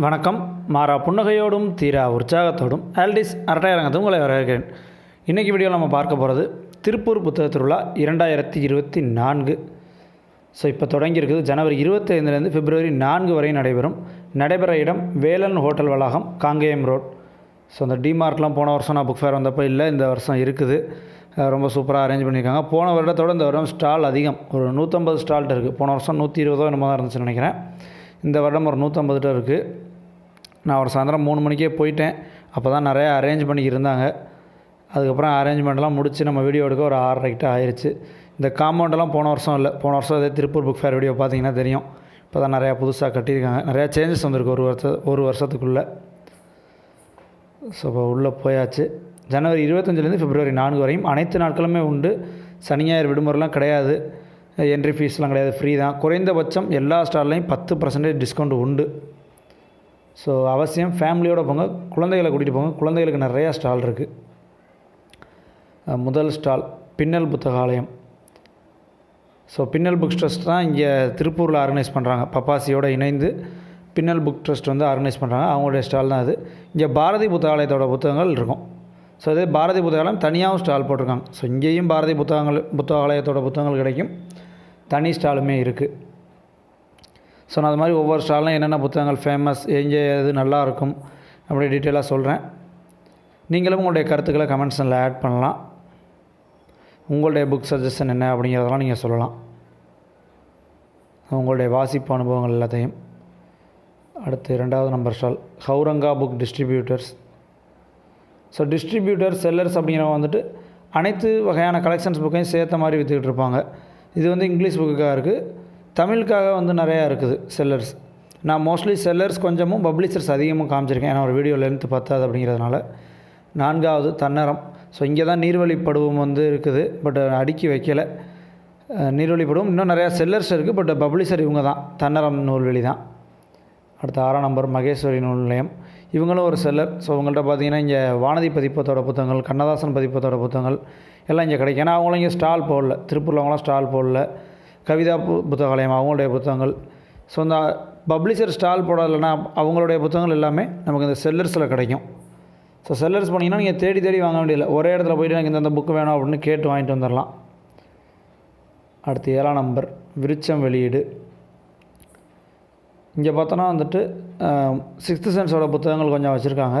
வணக்கம். மாறா புன்னகையோடும் தீரா உற்சாகத்தோடும் ஆல்டிஸ் அரட்டையரங்கத்தும் உங்களை வரவேற்கிறேன். இன்றைக்கி வீடியோவில் நம்ம பார்க்க போகிறது திருப்பூர் புத்தக திருவிழா இரண்டாயிரத்தி இருபத்தி நான்கு. ஸோ இப்போ தொடங்கியிருக்குது ஜனவரி இருபத்தைந்துலேருந்து பிப்ரவரி நான்கு வரை நடைபெறும். நடைபெற இடம் வேலன் ஹோட்டல் வளாகம் காங்கேயம் ரோட். ஸோ அந்த டிமார்ட்லாம் போன வருஷம் நான் புக் ஃபேர் வந்தப்போ இல்லை. இந்த வருஷம் இருக்குது. ரொம்ப சூப்பராக அரேஞ்ச் பண்ணியிருக்காங்க. போன வருடத்தோட இந்த வருடம் ஸ்டால் அதிகம். ஒரு நூற்றம்பது ஸ்டால்ட்டு இருக்குது போன வருஷம் நூற்றி இருபதோ என்னமோ தான் இருந்துச்சுன்னு நினைக்கிறேன். இந்த வருடம் ஒரு நூற்றம்பது நூற்றம்பதுட்ட இருக்குது நான் ஒரு சாயந்தரம் மூணு மணிக்கே போயிட்டேன். அப்போ தான் நிறையா அரேஞ்ச் பண்ணி இருந்தாங்க. அதுக்கப்புறம் அரேஞ்ச்மெண்ட்லாம் முடித்து நம்ம வீடியோ எடுக்க ஒரு ஆறரை கிட்ட ஆயிடுச்சு இந்த காம்பவுண்டெல்லாம் போன வருஷம் இல்லை. போன வருஷம் அதே திருப்பூர் புக் ஃபேர் வீடியோ பார்த்தீங்கன்னா தெரியும். இப்போ தான் நிறையா புதுசாக கட்டியிருக்காங்க. நிறையா சேஞ்சஸ் வந்திருக்கு ஒரு வருஷ ஒரு வருஷத்துக்குள்ளே. ஸோ இப்போ உள்ளே போயாச்சு. ஜனவரி இருபத்தஞ்சிலேருந்து பிப்ரவரி நான்கு வரையும் அனைத்து நாட்களுமே உண்டு. சனி ஞாயிறு விடுமுறைலாம் கிடையாது. என்ட்ரி ஃபீஸ்லாம் கிடையாது ஃப்ரீ தான். குறைந்தபட்சம் எல்லா ஸ்டால்லையும் பத்து பர்சன்டேஜ் டிஸ்கவுண்ட் உண்டு. ஸோ அவசியம் ஃபேமிலியோடு போங்க குழந்தைகளை கூட்டிகிட்டு போங்க. குழந்தைகளுக்கு நிறையா ஸ்டால் இருக்குது முதல் stall Pinnal Puthagalayam. So Pinnal book trust தான் இங்கே திருப்பூரில் ஆர்கனைஸ் பண்ணுறாங்க பப்பாசியோடு இணைந்து பின்னல் புக் ட்ரஸ்ட் வந்து ஆர்கனைஸ் பண்ணுறாங்க அவங்களுடைய ஸ்டால் தான் அது. இங்கே பாரதி புத்தகாலயத்தோட புத்தகங்கள் இருக்கும். ஸோ அதே பாரதி புத்தகாலயம் தனியாகவும் ஸ்டால் போட்டிருக்காங்க. ஸோ இங்கேயும் பாரதி புத்தகங்கள் புத்தகாலயத்தோட புத்தகங்கள் கிடைக்கும். தனி ஸ்டாலுமே இருக்குது ஸோ நான் அது மாதிரி ஒவ்வொரு ஸ்டாலும் என்னென்ன புத்தகங்கள் ஃபேமஸ் எங்கே எது நல்லாயிருக்கும் அப்படி டீட்டெயிலாக சொல்கிறேன் நீங்களும் உங்களுடைய கருத்துக்களை கமெண்ட்ஸில் ஆட் பண்ணலாம். உங்களுடைய புக் சஜஷன் என்ன அப்படிங்கிறதெல்லாம் நீங்கள் சொல்லலாம். உங்களுடைய வாசிப்பு அனுபவங்கள் எல்லாத்தையும். அடுத்து ரெண்டாவது number stall ஹவுரங்கா book distributors so distributor sellers அப்படிங்கிறவங்க வந்துட்டு அனைத்து வகையான கலெக்ஷன்ஸ் புக்கையும் சேர்த்த மாதிரி விற்றுக்கிட்டு இருப்பாங்க. இது வந்து இங்கிலீஷ் புக்குக்காக இருக்குது தமிழுக்காக வந்து நிறையா இருக்குது செல்லர்ஸ் நான் மோஸ்ட்லி செல்லர்ஸ் கொஞ்சமும் பப்ளிஷர்ஸ் அதிகமாக காமிச்சிருக்கேன். ஏன்னா ஒரு வீடியோ லென்த்து பத்தாது அப்படிங்கிறதுனால. நான்காவது தன்னரம். ஸோ இங்கே தான் நீர்வழி படுவம் வந்து இருக்குது. பட் அடுக்கி வைக்கலை. அஹ் நீர்வழி படுவம் இன்னும் நிறையா செல்லர்ஸ் இருக்குது பட் பப்ளிஷர் இவங்க தான் தன்னரம் நூல்வெளி தான் அடுத்த ஆறாம் நம்பர் மகேஸ்வரி நூல் நிலையம். இவங்களும் ஒரு செல்லர் ஸோ அவங்கள்ட்ட பார்த்தீங்கன்னா இங்கே வானதி பதிப்பத்தோட புத்தகங்கள் கண்ணதாசன் பதிப்பத்தோட புத்தகங்கள் எல்லாம் இங்கே கிடைக்கும். ஏன்னா அவங்களும் இங்கே ஸ்டால் போடல. திருப்பூரில் அவங்களாம் ஸ்டால் போடல. கவிதா பு புத்தகாலயம் அவங்களுடைய புத்தகங்கள். ஸோ இந்த பப்ளிஷர் ஸ்டால் போடலைன்னா அவங்களுடைய புத்தகங்கள் எல்லாமே நமக்கு இந்த செல்லர்ஸில் கிடைக்கும். ஸோ செல்லர்ஸ் பண்ணிங்கன்னா நீங்கள் தேடி தேடி வாங்க வேண்டியதில்லை. ஒரே இடத்துல போயிட்டு எனக்கு இந்த புக்கு வேணும் அப்படின்னு கேட்டு வாங்கிட்டு வந்துடலாம் அடுத்து ஏழாம் நம்பர் விருச்சம் வெளியீடு. இங்கே பார்த்தோன்னா வந்துட்டு சிக்ஸ்த்து சென்ஸோட புத்தகங்கள் கொஞ்சம் வச்சுருக்காங்க.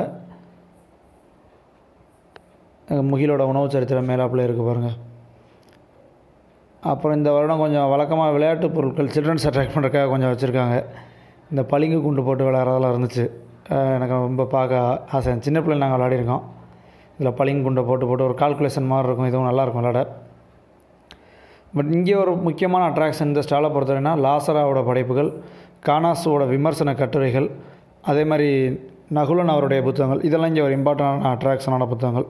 முகிலோட உணவு சரித்திரம் மேலாப்பில் இருக்குது பாருங்கள் அப்புறம் இந்த வருடம் கொஞ்சம் வழக்கமாக விளையாட்டு பொருட்கள் சில்ட்ரன்ஸ் அட்ராக்ட் பண்ணுறதுக்காக கொஞ்சம் வச்சுருக்காங்க. இந்த பளிங்கு குண்டு போட்டு விளையாடுறதெல்லாம் இருந்துச்சு. எனக்கு ரொம்ப பார்க்க ஆசை. சின்ன பிள்ளைங்க நாங்கள் விளையாடிருக்கோம். இதில் பளிங்கு குண்டை போட்டு போட்டு ஒரு கால்குலேஷன் மாதிரி இருக்கும். இதுவும் நல்லாயிருக்கும் விளையாட. பட் இங்கே ஒரு முக்கியமான அட்ராக்ஷன் இந்த ஸ்டாலை பொறுத்தவரைனா லாசராவோட படைப்புகள் கானாஸோட விமர்சன கட்டுரைகள் அதே மாதிரி நகுலன் அவருடைய புத்தகங்கள் இதெல்லாம் இங்கே ஒரு இம்பார்ட்டண்டான அட்ராக்ஷனான புத்தகங்கள்.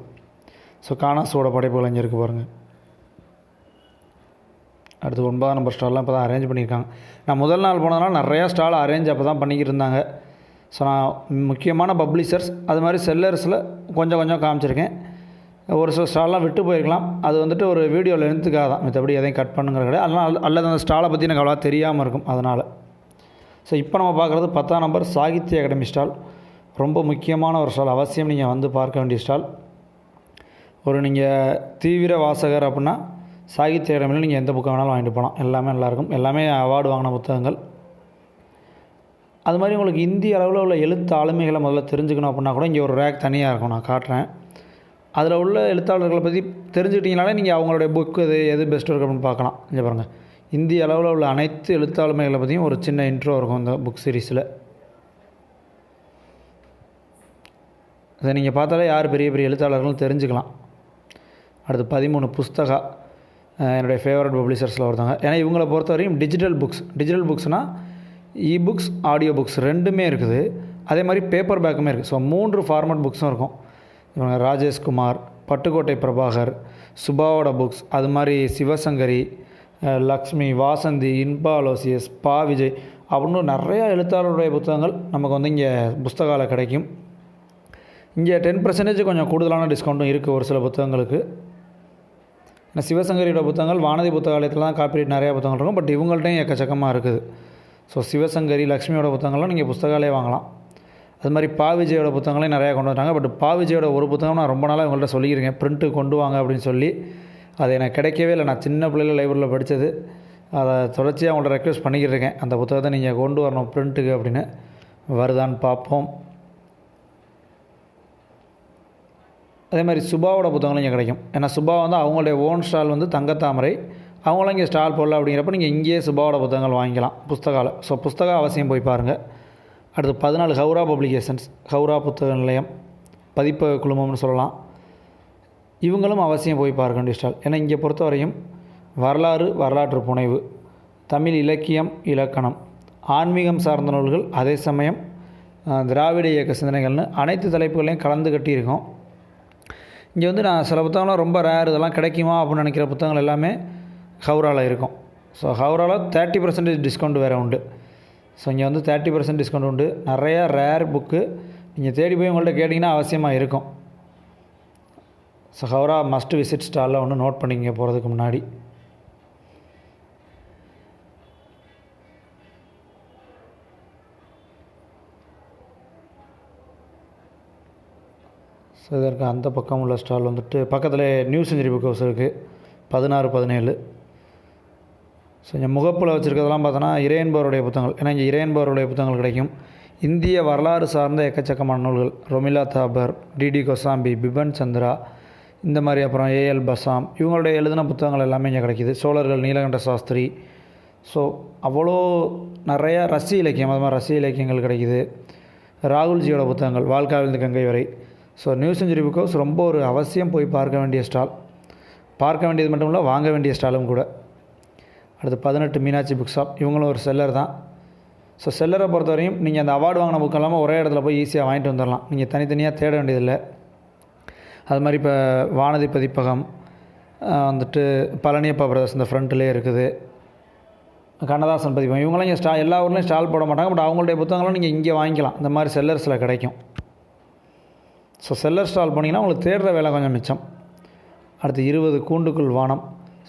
ஸோ கானாஸோட படைப்புகள் இங்கே இருக்குது பாருங்கள் அடுத்து ஒன்பதாம் நம்பர் ஸ்டால்லாம் இப்போ தான் அரேஞ்ச் பண்ணியிருக்காங்க. நான் முதல் நாள் போனதுனால நிறையா ஸ்டால் அரேஞ்ச் அப்போ தான் பண்ணிக்கிட்டு இருந்தாங்க. ஸோ நான் முக்கியமான பப்ளிஷர்ஸ் அது மாதிரி செல்லர்ஸில் கொஞ்சம் கொஞ்சம் காமிச்சிருக்கேன். ஒரு சில ஸ்டால்லாம் விட்டு போயிருக்கலாம். அது வந்துட்டு ஒரு வீடியோ லென்த்துக்காக தான் மற்றபடி எதையும் கட் பண்ணுங்கிற கிடையாது. அதனால் அல்லது அந்த ஸ்டாலை பற்றி எனக்கு அவ்வளோவா தெரியாமல் இருக்கும். அதனால். ஸோ இப்போ நம்ம பார்க்குறது பத்தாம் நம்பர் சாகித்ய அகாடமி ஸ்டால். ரொம்ப முக்கியமான ஒரு ஸ்டால். அவசியம் நீங்கள் வந்து பார்க்க வேண்டிய ஸ்டால். ஒரு நீங்கள் தீவிர வாசகர் அப்படின்னா சாகித்ய அகாடமியில் நீங்கள் எந்த புக்கை வேணாலும் வாங்கிட்டு போகலாம் எல்லாமே நல்லாயிருக்கும். எல்லாமே அவார்டு வாங்கின புத்தகங்கள். அது மாதிரி உங்களுக்கு இந்திய அளவில் உள்ள எழுத்து ஆளுமைகளை முதல்ல தெரிஞ்சுக்கணும் அப்படின்னா கூட இங்கே ஒரு ரேக் தனியாக இருக்கும். நான் காட்டுறேன். அதில் உள்ள எழுத்தாளர்களை பற்றி தெரிஞ்சுக்கிட்டீங்கனாலே நீங்கள் அவங்களுடைய புக் எது எது பெஸ்ட்டு இருக்குது அப்படின்னு பார்க்கலாம். இங்கே பாருங்கள் இந்திய அளவில் உள்ள அனைத்து எழுத்தாளுமைகளை பற்றியும் ஒரு சின்ன இன்ட்ரோ இருக்கும் இந்த புக் சீரீஸில் அதை நீங்கள் பார்த்தாலே யார் பெரிய பெரிய எழுத்தாளர்களும் தெரிஞ்சுக்கலாம். அடுத்து பதிமூணு புஸ்தகா என்னுடைய ஃபேவரட் பப்ளிஷர்ஸில் ஒருத்தவங்க. ஏன்னா இவங்களை பொறுத்த வரையும் டிஜிட்டல் புக்ஸ் டிஜிட்டல் புக்ஸ்னால் இ புக்ஸ் ஆடியோ புக்ஸ் ரெண்டுமே இருக்குது. அதே மாதிரி பேப்பர் பேக்குமே இருக்குது ஸோ மூன்று ஃபார்மட் புக்ஸும் இருக்கும். இவங்க ராஜேஷ்குமார் பட்டுக்கோட்டை பிரபாகர் சுபாவோட புக்ஸ் அது மாதிரி சிவசங்கரி லக்ஷ்மி வாசந்தி இன்பாலோசியஸ் பா விஜய் அப்படின்னு நிறையா எழுத்தாளருடைய புத்தகங்கள் நமக்கு வந்து இங்கே புஸ்தகால கிடைக்கும். இங்கே டென் பர்சன்டேஜ் கொஞ்சம் கூடுதலான டிஸ்கவுண்ட்டும் இருக்குது ஒரு சில புத்தகங்களுக்கு. ஏன்னா சிவசங்கரியோட புத்தகங்கள் வானதி புத்தகாலயத்தில் தான் காப்பிரைட் நிறையா புத்தகங்கள் இருக்கும் பட் இவங்கள்ட்டையும் எக்கச்சக்கமாக இருக்குது. ஸோ சிவசங்கரி லக்ஷ்மியோட புத்தகங்கள்லாம் நீங்கள் புஸ்தகாலே வாங்கலாம். அது மாதிரி பா விஜயோட புத்தகங்களையும் நிறையா கொண்டு வந்தாங்க பட் பா விஜயோட ஒரு புத்தகம் நான் ரொம்ப நாளாக உங்கள்கிட்ட சொல்லியிருக்கேன் பிரிண்ட்டு கொண்டு வாங்க அப்படின்னு சொல்லி. அது எனக்கு கிடைக்கவே இல்லை. நான் சின்ன பிள்ளைல லைப்ரரியில் படித்தது அதை தொடர்ச்சியாக அவங்கள்ட்ட ரெக்வஸ்ட் பண்ணிக்கிட்டு இருக்கேன். அந்த புத்தகத்தை நீங்கள் கொண்டு வரணும் ப்ரிண்ட்டுக்கு அப்படின்னு. வருதான்னு பார்ப்போம். அதே மாதிரி சுபாவோட புத்தகங்களும் இங்கே கிடைக்கும். ஏன்னா சுபா வந்து அவங்களுடைய ஓன் ஸ்டால் வந்து தங்கத்தாமரை. அவங்களும் இங்கே ஸ்டால் போடல அப்படிங்கிறப்ப நீங்கள் இங்கேயே சுபாவோட புத்தகங்கள் வாங்கிக்கலாம். புஸ்தகால. ஸோ புஸ்தகம் அவசியம் போய் பாருங்கள் அடுத்து பதினாலு ஹவுரா பப்ளிகேஷன்ஸ் ஹவுரா புத்தக நிலையம். பதிப்பக குழுமம்னு சொல்லலாம். இவங்களும் அவசியம் போய் பார்க்க வேண்டிய ஸ்டால் ஏன்னா இங்கே பொறுத்தவரையும் வரலாறு வரலாற்று புனைவு. தமிழ் இலக்கியம் இலக்கணம். ஆன்மீகம் சார்ந்த நூல்கள் அதே சமயம் திராவிட இயக்க சிந்தனைகள்னு அனைத்து தலைப்புகளையும் கலந்து கட்டியிருக்கோம். இங்கே வந்து நான் சில புத்தகம்லாம் ரொம்ப ரேர் இதெல்லாம் கிடைக்குமா அப்படின்னு நினைக்கிற புத்தகங்கள் எல்லாமே ஹவுராவில் இருக்கும். ஸோ ஹவுராவில் தேர்ட்டி பர்சன்டேஜ் டிஸ்கவுண்ட் வேறு உண்டு. ஸோ இங்கே வந்து தேர்ட்டி பர்சன்ட் டிஸ்கவுண்ட் உண்டு. நிறையா ரேர் புக்கு நீங்கள் தேடி போய் உங்கள்கிட்ட கேட்டிங்கன்னா அவசியமாக இருக்கும். சஹவரா மஸ்ட் விசிட் ஸ்டாலில் ஒன்று நோட் பண்ணிக்கங்க போகிறதுக்கு முன்னாடி. ஸோ இதற்கு அந்த பக்கம் உள்ள ஸ்டால் வந்துட்டு பக்கத்தில் நியூ செஞ்சுரி புக் ஹவுஸ் இருக்குது பதினாறு பதினேழு. ஸோ இங்கே முகப்பில் வச்சுருக்கிறதெல்லாம் பார்த்தோன்னா இறையன்பவருடைய புத்தகங்கள். ஏன்னா இங்கே இறையன்பவருடைய புத்தகங்கள் கிடைக்கும். இந்திய வரலாறு சார்ந்த எக்கச்சக்கமான நூல்கள். ரொமிலா தாபர் டிடி கொசாம்பி பிபன் சந்திரா இந்த மாதிரி அப்புறம் ஏஎல் பசாம் இவங்களுடைய எழுதின புத்தகங்கள் எல்லாமே இங்கே கிடைக்கிது. சோழர்கள் நீலகண்ட சாஸ்திரி. ஸோ அவ்வளோ நிறையா ரசி இலக்கியம் அது மாதிரி ரசி இலக்கியங்கள் கிடைக்கிது. ராகுல்ஜியோட புத்தகங்கள் வாழ்க்காவிலிருந்து கங்கை வரை. So new century book house ரொம்ப ஒரு அவசியம் போய் பார்க்க வேண்டிய ஸ்டால் பார்க்க வேண்டியது மட்டும் இல்லை வாங்க வேண்டிய ஸ்டாலும் கூட. அடுத்து பதினெட்டு மீனாட்சி புக் ஷாப் இவங்களும் ஒரு செல்லர் தான். ஸோ செல்லரை பொறுத்தவரையும் நீங்கள் அந்த அவார்டு வாங்கின புக் ஒரே இடத்துல போய் ஈஸியாக வாங்கிட்டு வந்துடலாம் நீங்கள் தனித்தனியாக தேட வேண்டியதில்லை. அது மாதிரி இப்போ வானதி பதிப்பகம் வந்துட்டு பழனியப்பா பிரதர்ஸ் இந்த ஃப்ரண்ட்லேயே இருக்குது. கண்ணதாசன் பதிப்பகம் இவங்களாம் இங்கே ஸ்டா எல்லா ஊர்லேயும் ஸ்டால் போட மாட்டாங்க பட் அவங்களுடைய புத்தகங்களும் நீங்கள் இங்கே வாங்கிக்கலாம். இந்த மாதிரி செல்லர்ஸில் கிடைக்கும். ஸோ செல்லர் ஸ்டால் போனீங்கன்னா உங்களுக்கு தேடுற வேலை கொஞ்சம் மிச்சம். அடுத்து இருபது கூண்டுக்குள் வானம்.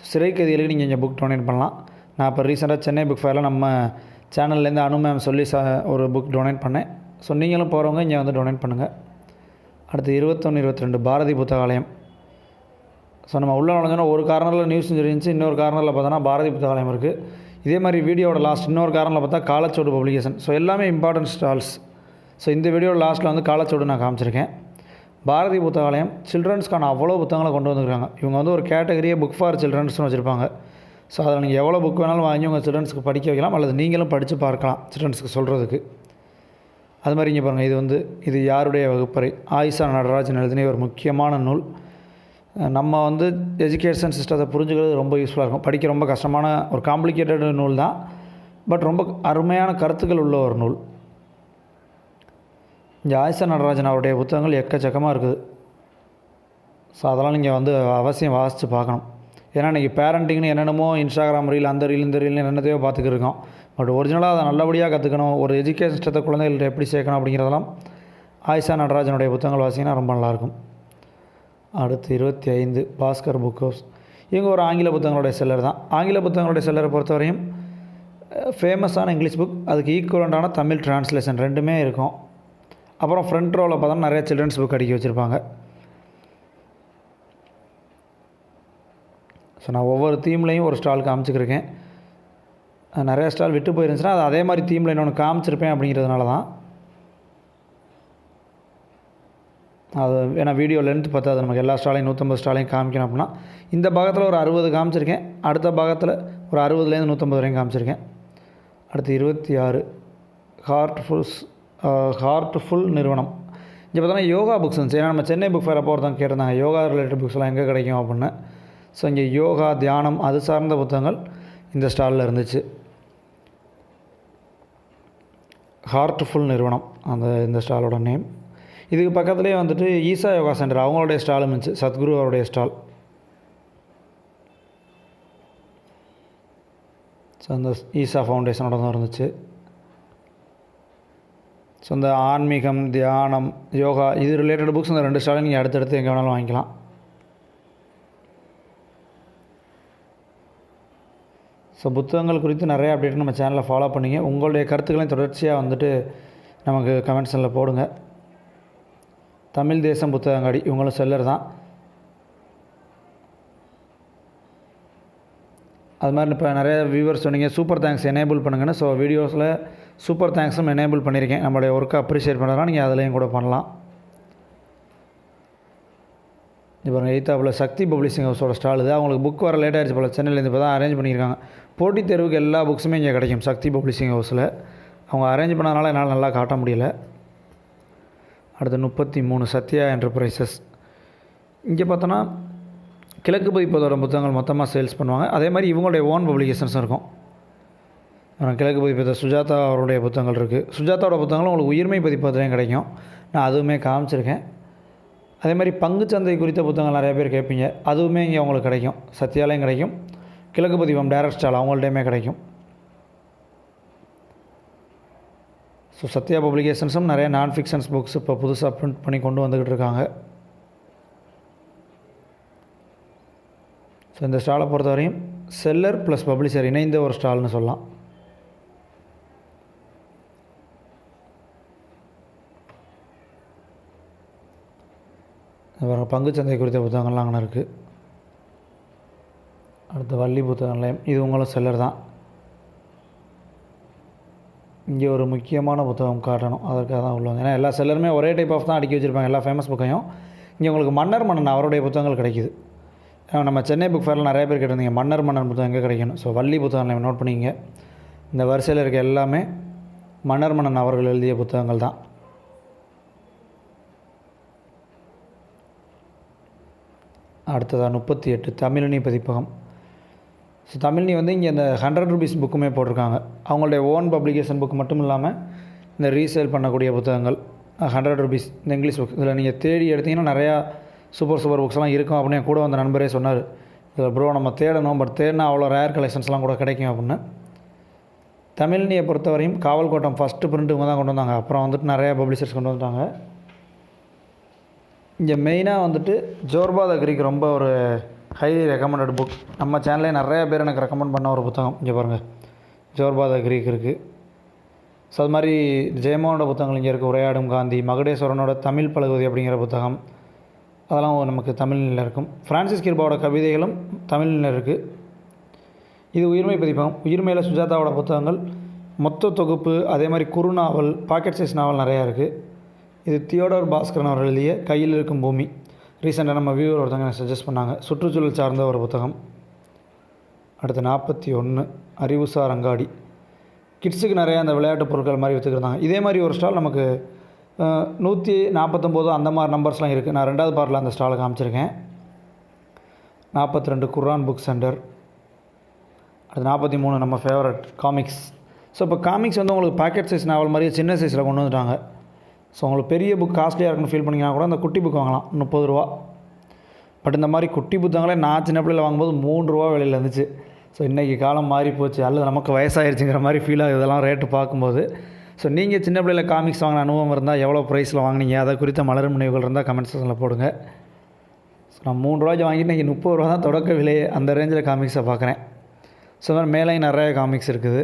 சிறைக்கதிகளுக்கு நீங்கள் இங்கே புக் டொனேட் பண்ணலாம். நான் இப்போ ரீசெண்டாக சென்னை புக் ஃபேரில் நம்ம சேனல்லேருந்து அனு மேம் சொல்லி ச ஒரு புக் டொனேட் பண்ணேன். ஸோ நீங்களும் போகிறவங்க இங்கே வந்து டொனேட் பண்ணுங்கள் அடுத்து இருபத்தொன்று இருபத்தி ரெண்டு பாரதி புத்தகாலயம். ஸோ நம்ம உள்ளே நுழைஞ்சோன்னா ஒரு கார்னரில் நியூஸ் இருந்துச்சு இன்னொரு கார்னரில் பார்த்தோன்னா பாரதி புத்தகாலயம் இருக்குது இதே மாதிரி வீடியோட லாஸ்ட் இன்னொரு கார்னரில் பார்த்தா காலச்சோடு பப்ளிகேஷன் ஸோ எல்லாமே இம்பார்ட்டன்ட் ஸ்டால்ஸ் ஸோ இந்த வீடியோட லாஸ்ட்டில் வந்து காலச்சோடு நான் காமிச்சிருக்கேன். பாரதி புத்தகாலயம் சில்ட்ரன்ஸ்க்கான அவ்வளோ புத்தகங்களை கொண்டு வந்துருக்காங்க. இவங்க வந்து ஒரு கேட்டகரியே புக் ஃபார் சில்ட்ரன்ஸ்னு வச்சுருப்பாங்க. ஸோ அதில் நீங்கள் எவ்வளோ புக் வேணாலும் வாங்கி உங்கள் சில்ட்ரன்ஸுக்கு படிக்க வைக்கலாம் அல்லது நீங்களும் படித்து பார்க்கலாம் சில்ட்ரன்ஸுக்கு சொல்கிறதுக்கு அது மாதிரி இங்கே பாருங்கள் இது வந்து இது யாருடைய வகுப்பறை? ஆயிஷா நடராஜன் எழுதின ஒரு முக்கியமான நூல். நம்ம வந்து எஜுகேஷன் சிஸ்டத்தை புரிஞ்சுக்கிறது ரொம்ப யூஸ்ஃபுல்லாக இருக்கும். படிக்க ரொம்ப கஷ்டமான ஒரு காம்ப்ளிகேட்டட் நூல் தான். பட் ரொம்ப அருமையான கருத்துக்கள் உள்ள ஒரு நூல். இங்கே ஆயிஷா நடராஜன் அவருடைய புத்தகங்கள் எக்கச்சக்கமாக இருக்குது. ஸோ அதெல்லாம் நீங்கள் வந்து அவசியம் வாசித்து பார்க்கணும். ஏன்னா இன்றைக்கி பேரண்டிங்னு என்னென்னமோ இன்ஸ்டாகிராம் ரீல் அந்த ரீல் இந்த ரீல்னு என்னென்னத்தையோ பார்த்துக்கிருக்கோம். பட் ஒரிஜினலாக அதை நல்லபடியாக கற்றுக்கணும் ஒரு எஜுகேஷன் சிஸ்டத்தை குழந்தைகள்கிட்ட எப்படி சேர்க்கணும் அப்படிங்கிறதெல்லாம் ஆயிஷா நடராஜனுடைய புத்தகங்கள் வாசிங்கன்னா ரொம்ப நல்லாயிருக்கும். அடுத்து இருபத்தி ஐந்து பாஸ்கர் புக் ஹவுஸ் இவங்க ஒரு ஆங்கில புத்தகங்களுடைய செல்லர் தான். ஆங்கில புத்தகங்களுடைய செல்லரை பொறுத்தவரையும் ஃபேமஸான இங்கிலீஷ் புக் அதுக்கு ஈக்குவலண்டான தமிழ் டிரான்ஸ்லேஷன் ரெண்டுமே இருக்கும். அப்புறம் ஃப்ரண்ட் ரோவில் பார்த்தோம்னா நிறைய சில்ட்ரன்ஸ் புக் அடிக்க வச்சுருப்பாங்க. ஸோ நான் ஒவ்வொரு தீம்லேயும் ஒரு ஸ்டால் காமிச்சிக்கிருக்கேன். நிறைய ஸ்டால் விட்டு போயிருந்துச்சுன்னா அது அதே மாதிரி தீமில் இன்னொன்று காமிச்சிருப்பேன் அப்படிங்கிறதுனால தான். அது ஏன்னா வீடியோ லென்த் பார்த்தா அது நமக்கு எல்லா ஸ்டாலையும் நூற்றம்பது ஸ்டாலையும் காமிக்கணும் அப்படின்னா இந்த பாகத்தில் ஒரு அறுபது காமிச்சிருக்கேன். அடுத்த பாகத்தில் ஒரு அறுபதுலேருந்து நூற்றம்பது வரையும் காமிச்சிருக்கேன். அடுத்து இருபத்தி ஆறு. ஹார்ட்ஃபுல்ஸ் ஹார்ட்ஃபுல் நிறுவனம். இங்கே பார்த்தோன்னா யோகா புக்ஸ் இருந்துச்சு. ஏன்னா நம்ம சென்னை புக் ஃபேர் அப்போ ஒருத்தவங்க கேட்டிருந்தாங்க யோகா ரிலேட்டட் புக்ஸ்லாம் எங்கே கிடைக்கும் அப்படின்னு. ஸோ இங்கே யோகா தியானம் அது சார்ந்த புத்தகங்கள் இந்த ஸ்டாலில் இருந்துச்சு. ஹார்ட்ஃபுல் நிறுவனம் அந்த இந்த ஸ்டாலோட நேம் இதுக்கு பக்கத்துலேயே வந்துட்டு ஈசா யோகா சென்டர் அவங்களுடைய ஸ்டாலும் இருந்துச்சு. சத்குரு அவருடைய ஸ்டால் ஸோ அந்த ஈசா ஃபவுண்டேஷனோட தான் இருந்துச்சு. ஸோ இந்த ஆன்மீகம் தியானம் யோகா இது ரிலேட்டட் புக்ஸ் இந்த ரெண்டு ஸ்டாலையும் நீங்கள் அடுத்தடுத்து எங்கே வேணாலும் வாங்கிக்கலாம். ஸோ புத்தகங்கள் குறித்து நிறைய அப்டேட் நம்ம சேனலில் ஃபாலோ பண்ணிங்க. உங்களுடைய கருத்துக்களையும் தொடர்ச்சியாக வந்துட்டு நமக்கு கமெண்ட்ஸில் போடுங்க. தமிழ் தேசம் புத்தகங்காடி இவங்களும் செல்லர் தான். அது மாதிரி இப்போ நிறைய வியூவர்ஸ் சொன்னீங்க சூப்பர் தேங்க்ஸ் எனேபிள் பண்ணுங்கன்னு. ஸோ வீடியோஸில் சூப்பர் தேங்க்ஸும் எனேபிள் பண்ணியிருக்கேன் நம்மளுடைய ஒர்க்கை அப்ரிஷியேட் பண்ணுறதுனா நீங்கள் அதுலேயும் கூட பண்ணலாம். இப்போ எயித்தாப்பில் சக்தி பப்ளிஷிங் ஹவுஸோட ஸ்டால் இது. அவங்களுக்கு புக் வர லேட் ஆகிடுச்சு போல். சென்னையிலேருந்து இப்போ தான் அரேஞ்ச் பண்ணியிருக்காங்க. போட்டித் தேர்வுக்கு எல்லா புக்ஸுமே இங்கே கிடைக்கும். சக்தி பப்ளிஷிங் ஹவுஸில். அவங்க அரேஞ்ச் பண்ணதுனால என்னால் நல்லா காட்ட முடியல. அடுத்து முப்பத்தி மூணு சத்யா என்டர்பிரைசஸ் இங்கே பார்த்தோன்னா கிழக்கு பதிப்பதோட புத்தகங்கள் மொத்தமாக சேல்ஸ் பண்ணுவாங்க. அதே மாதிரி இவங்களுடைய ஓன் பப்ளிகேஷன்ஸும் இருக்கும். அப்புறம் கிழக்கு பதிப்பத சுஜாதா அவருடைய புத்தகங்கள் இருக்குது சுஜாதாவோட புத்தகங்களும் உங்களுக்கு உயிர்மை பதிப்பதுலேயும் கிடைக்கும். நான் அதுவுமே காமிச்சிருக்கேன். அதே மாதிரி பங்குச்சந்தை குறித்த புத்தகங்கள் நிறைய பேர் கேட்பீங்க. அதுவுமே இங்கே அவங்களுக்கு கிடைக்கும். சத்யாலயம் கிடைக்கும். கிழக்கு பதிவம் டேரக்ட் ஸ்டால் அவங்கள்டையுமே கிடைக்கும். ஸோ சத்யா பப்ளிகேஷன்ஸும் நிறைய நான் ஃபிக்ஷன்ஸ் புக்ஸ் இப்போ புதுசாக ப்ரிண்ட் பண்ணி கொண்டு வந்துக்கிட்டு இருக்காங்க. ஸோ இந்த ஸ்டாலை பொறுத்தவரையும் செல்லர் ப்ளஸ் பப்ளிஷர் இணைந்த ஒரு ஸ்டால்னு சொல்லலாம். பங்குச்சந்தை குறித்த புத்தகங்கள்லாம் அங்கே இருக்குது அடுத்து வள்ளி புத்தக நிலையம் இது உங்களும் செல்லர் தான். இங்கே ஒரு முக்கியமான புத்தகம் காட்டணும். அதற்காக தான் உள்ள ஏன்னா எல்லா செல்லருமே ஒரே டைப் ஆஃப் தான் அடுக்கி வச்சுருப்பாங்க. எல்லா ஃபேமஸ் புக்கையும். இங்கே உங்களுக்கு மன்னர் மன்னன் அவருடைய புத்தகங்கள் கிடைக்குது. ஏன்னா நம்ம சென்னை புக் ஃபேரில் நிறைய பேர் கேட்டிருந்தீங்க மன்னர் மன்னன் புத்தகம் எங்கே கிடைக்கணும் ஸோ வள்ளி புத்தகம் நிலையம் நோட் பண்ணிங்க இந்த வரிசையில் இருக்க எல்லாமே மன்னர் மன்னன் அவர்கள் எழுதிய புத்தகங்கள் தான். அடுத்ததாக முப்பத்தி எட்டு தமிழினி பதிப்பகம். ஸோ தமிழ்னி வந்து இங்கே இந்த ஹண்ட்ரட் ருபீஸ் புக்குமே போட்டிருக்காங்க. அவங்களுடைய ஓன் பப்ளிகேஷன் புக் மட்டும் இல்லாமல் இந்த ரீசேல் பண்ணக்கூடிய புத்தகங்கள் ஹண்ட்ரட் ருபீஸ் இந்த இங்கிலீஷ் புக் இதில் நீங்கள் தேடி எடுத்தீங்கன்னா நிறையா சூப்பர் சூப்பர் புக்ஸ்லாம் இருக்கும் அப்படின்னு கூட வந்த நண்பரே சொன்னார். இதில் ப்ரோ நம்ம தேடணும் பட் தேடினா அவ்வளோ ரேர் கலெக்ஷன்ஸ்லாம் கூட கிடைக்கும் அப்படின்னு. தமிழ்னியை பொறுத்தவரையும் காவல் கோட்டம் ஃபஸ்ட்டு பிரிண்ட் இவங்க தான் கொண்டு வந்தாங்க. அப்புறம் வந்துட்டு நிறையா பப்ளிஷர்ஸ் கொண்டு வந்துட்டாங்க. இங்கே மெயினாக வந்துட்டு ஜோர்பா த ரொம்ப ஒரு ஹைலி ரெக்கமெண்டட் புக் நம்ம சேனல்லே நிறையா பேர் எனக்கு ரெக்கமெண்ட் பண்ண ஒரு புத்தகம். இங்கே பாருங்கள் ஜோர்பா கிரீக் இருக்குது ஸோ அது மாதிரி ஜெயமோனோட புத்தகங்கள் இங்கே இருக்குது உரையாடும் காந்தி மகுடேஸ்வரனோட தமிழ் பழகுதி அப்படிங்கிற புத்தகம். அதெல்லாம் நமக்கு தமிழில் இருக்கும். ஃப்ரான்சிஸ் கிருபாவோட கவிதைகளும் தமிழில் இருக்குது இது உயிர்மை பதிப்பகம். உயிர்மையில் சுஜாதாவோட புத்தகங்கள். மொத்த தொகுப்பு அதே மாதிரி குறுநாவல் பாக்கெட் சைஸ் நாவல் நிறையா இருக்குது இது தியோடர் பாஸ்கரன் அவர் எழுதிய கையில் இருக்கும் பூமி. ரீசெண்டாக நம்ம வியூவர் ஒருத்தங்க எனக்கு சஜஸ்ட் பண்ணாங்க சுற்றுச்சூழல் சார்ந்த ஒரு புத்தகம். அடுத்து நாற்பத்தி ஒன்று அறிவுசார் அங்காடி கிட்ஸுக்கு நிறைய அந்த விளையாட்டு பொருட்கள் மாதிரி விற்றுக்கிறாங்க இதே மாதிரி ஒரு ஸ்டால் நமக்கு நூற்றி நாற்பத்தொம்போது அந்த மாதிரி நம்பர்ஸ்லாம் இருக்குது நான் ரெண்டாவது பார்ட்டில் அந்த ஸ்டாலை காமிச்சிருக்கேன். நாற்பத்தி ரெண்டு குர்ஆன் புக் சென்டர் அடுத்து நாற்பத்தி மூணு நம்ம ஃபேவரட் காமிக்ஸ் ஸோ இப்போ காமிக்ஸ் வந்து உங்களுக்கு பாக்கெட் சைஸ் நாவல் மாதிரியே சின்ன சைஸில் கொண்டு வந்துட்டாங்க. ஸோ உங்களுக்கு பெரிய புக் காஸ்ட்லியாக இருக்குன்னு ஃபீல் பண்ணிங்கன்னா கூட அந்த குட்டி புக் வாங்கலாம் முப்பது ரூபா. பட் இந்த மாதிரி குட்டி புத்தகங்களே நான் சின்ன பிள்ளையில் வாங்கும்போது மூணு ரூபா விலையில் இருந்துச்சு. ஸோ இன்றைக்கி காலம் மாறி போச்சு. அல்லது நமக்கு வயசாயிருச்சுங்கிற மாதிரி ஃபீல் ஆகுது. இதெல்லாம் ரேட்டு பார்க்கும்போது. ஸோ நீங்கள் சின்ன பிள்ளையில் காமிக்ஸ் வாங்கின அனுபவம் இருந்தால் எவ்வளோ ப்ரைஸில் வாங்கினீங்க? அதை குறித்த மலரும் நினைவுகள் இருந்தால் கமெண்ட் செக்ஷனில் போடுங்க. ஸோ நான் மூணு ரூபாய்க்கு வாங்கிட்டு இன்றைக்கி முப்பது ரூபா தான் தொடக்க விலையே அந்த ரேஞ்சில் காமிக்ஸை பார்க்குறேன். ஸோ மாதிரி மேலேயும் நிறைய காமிக்ஸ் இருக்குது.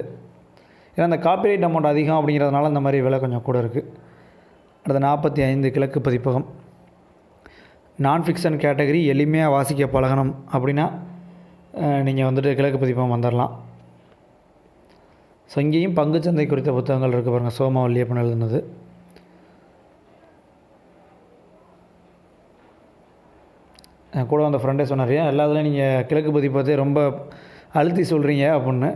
ஏன்னா அந்த காப்பிரைட் அமௌண்ட் அதிகம் அப்படிங்கிறதுனால இந்த மாதிரி விலை கொஞ்சம் கூட இருக்குது அடுத்த நாற்பத்தி ஐந்து கிழக்கு பதிப்பகம். நான் ஃபிக்ஷன் கேட்டகரி எளிமையாக வாசிக்க பழகணும் அப்படின்னா நீங்கள் வந்துட்டு கிழக்கு பதிப்பகம் வந்துடலாம் ஸோ இங்கேயும் பங்குச்சந்தை குறித்த புத்தகங்கள் இருக்குது பாருங்கள் சோமவல்லியப்பன் எழுதுனது. என் கூட வந்த ஃப்ரெண்டே சொன்னார் ஏன் எல்லாத்துலேயும் நீங்கள் கிழக்கு பதிப்பத்தை ரொம்ப அழுத்தி சொல்கிறீங்க அப்படின்னு.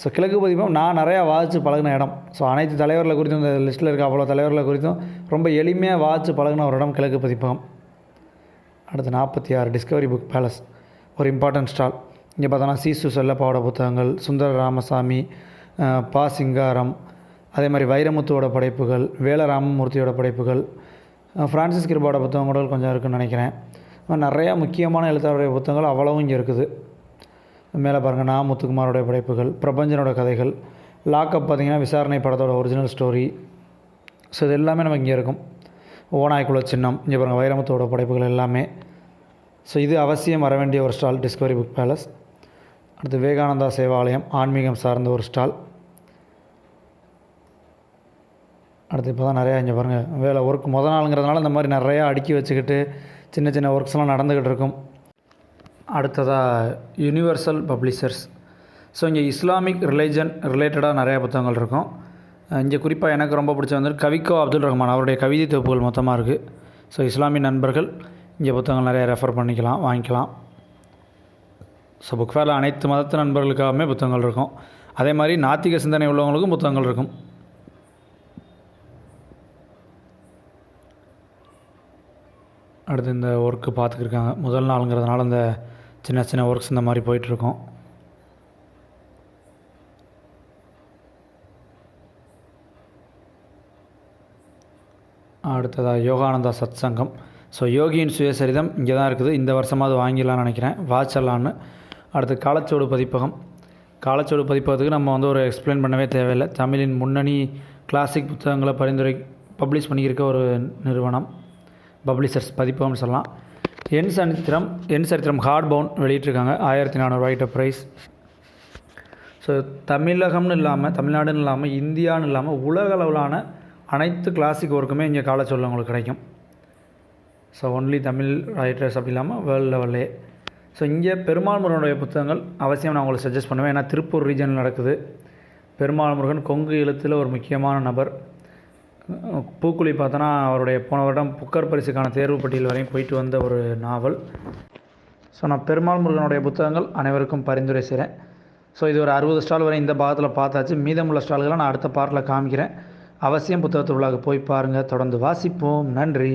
ஸோ கிழக்கு பதிப்பம் நான் நிறையா வாசித்து பழகின இடம். ஸோ அனைத்து தலைவர்களை குறித்தும் இந்த லிஸ்ட்டில் இருக்க அவ்வளோ தலைவர்களை குறித்தும் ரொம்ப எளிமையாக வாசித்து பழகின ஒரு இடம் கிழக்கு பதிப்பகம் அடுத்து நாற்பத்தி ஆறு டிஸ்கவரி புக் பேலஸ் ஒரு இம்பார்ட்டன்ட் ஸ்டால் இங்கே பார்த்தோன்னா சீசு செல்லப்பாவோட புத்தகங்கள் சுந்தர ராமசாமி பா சிங்காரம் அதே மாதிரி வைரமுத்துவோட படைப்புகள் வேலராமமூர்த்தியோட படைப்புகள் ஃப்ரான்சிஸ் கிருபாவோட புத்தகங்கள் கொஞ்சம் இருக்குன்னு நினைக்கிறேன். நிறையா முக்கியமான எழுத்தாளருடைய புத்தகங்கள் அவ்வளவும் இங்கே இருக்குது. மேலே பாருங்கள் நா முத்துக்குமாரோடைய படைப்புகள் பிரபஞ்சனோட கதைகள் லாக்அப் பார்த்திங்கன்னா விசாரணை படத்தோட ஒரிஜினல் ஸ்டோரி ஸோ இது எல்லாமே நமக்கு இங்கே இருக்கும். ஓனாய்க்குள்ள சின்னம் இங்கே பாருங்கள் வைரமுத்தோட படைப்புகள் எல்லாமே. ஸோ இது அவசியம் வர வேண்டிய ஒரு ஸ்டால் டிஸ்கவரி புக் பேலஸ் அடுத்து விவேகானந்தா சேவாலயம் ஆன்மீகம் சார்ந்த ஒரு ஸ்டால் அடுத்து இப்போ தான் நிறையா இங்கே பாருங்கள் வேலை ஒர்க் முத நாளுங்கிறதுனால இந்த மாதிரி நிறையா அடுக்கி வச்சுக்கிட்டு சின்ன சின்ன ஒர்க்ஸ்லாம் நடந்துக்கிட்டு இருக்கும். அடுத்ததாக யுனிவர்சல் பப்ளிஷர்ஸ் ஸோ இங்கே இஸ்லாமிக் ரிலீஜன் ரிலேட்டடாக நிறையா புத்தகங்கள் இருக்கும். இங்கே குறிப்பாக எனக்கு ரொம்ப பிடிச்ச வந்து கவிக்கோ அப்துல் ரஹ்மான் அவருடைய கவிதை தொகுப்புகள் மொத்தமாக இருக்குது ஸோ இஸ்லாமிய நண்பர்கள் இங்கே புத்தகங்கள் நிறைய ரெஃபர் பண்ணிக்கலாம் வாங்கிக்கலாம். ஸோ புக் ஃபேரில் அனைத்து மதத்து நண்பர்களுக்காகவுமே புத்தகங்கள் இருக்கும். அதே மாதிரி நாத்திக சிந்தனை உள்ளவங்களுக்கும் புத்தகங்கள் இருக்கும். அடுத்து இந்த ஒர்க்கு பார்த்துக்கிருக்காங்க முதல் நாளுங்கிறதுனால இந்த சின்ன சின்ன ஒர்க்ஸ் இந்த மாதிரி போயிட்டுருக்கோம். அடுத்ததாக யோகானந்தா சத் சங்கம் ஸோ யோகியின் சுயசரிதம் இங்கே தான் இருக்குது. இந்த வருஷமாவது வாங்கிடலாம்னு நினைக்கிறேன். வாட்சலான்னு அடுத்து காலச்சோடு பதிப்பகம். காலச்சோடு பதிப்பகத்துக்கு நம்ம வந்து ஒரு எக்ஸ்பிளைன் பண்ணவே தேவையில்லை. தமிழின் முன்னணி கிளாசிக் புத்தகங்களை பரிந்துரை பப்ளிஷ் பண்ணியிருக்க ஒரு நிறுவனம். பப்ளிஷர்ஸ் பதிப்பகம்னு சொல்லலாம். என் சரித்திரம் என் சரித்திரம் ஹார்ட் பவுன் வெளியிட்டிருக்காங்க. ஆயிரத்தி நானூறுவாய்கிட்ட ப்ரைஸ் ஸோ தமிழகம்னு இல்லாமல் தமிழ்நாடுன்னு இல்லாமல் இந்தியான்னு இல்லாமல் உலக அளவிலான அனைத்து கிளாசிக் ஒர்க்குமே இங்கே காலச்சொல்ல உங்களுக்கு கிடைக்கும். ஸோ ஒன்லி தமிழ் ரைட்டர்ஸ் அப்படி இல்லாமல் வேர்ல்டு லெவல்லே ஸோ இங்கே பெருமாள் முருகனுடைய புத்தகங்கள் அவசியம் நான் உங்களுக்கு சஜஸ்ட் பண்ணுவேன். ஏன்னா திருப்பூர் ரீஜனில் நடக்குது. பெருமாள் முருகன் கொங்கு எழுத்தில் ஒரு முக்கியமான நபர். பூக்குழி பார்த்தோன்னா அவருடைய போன வருடம் புக்கர் பரிசுக்கான தேர்வு பட்டியல் வரையும் போயிட்டு வந்த ஒரு நாவல். ஸோ நான் பெருமாள் முருகனுடைய புத்தகங்கள் அனைவருக்கும் பரிந்துரை செய்கிறேன் ஸோ இது ஒரு அறுபது ஸ்டால் வரை இந்த பாகத்தில் பார்த்தாச்சு. மீதமுள்ள ஸ்டால்களை நான் அடுத்த பார்ட்டில் காமிக்கிறேன். அவசியம் புத்தகத்து உள்ளாக போய் பாருங்கள் தொடர்ந்து வாசிப்போம். நன்றி.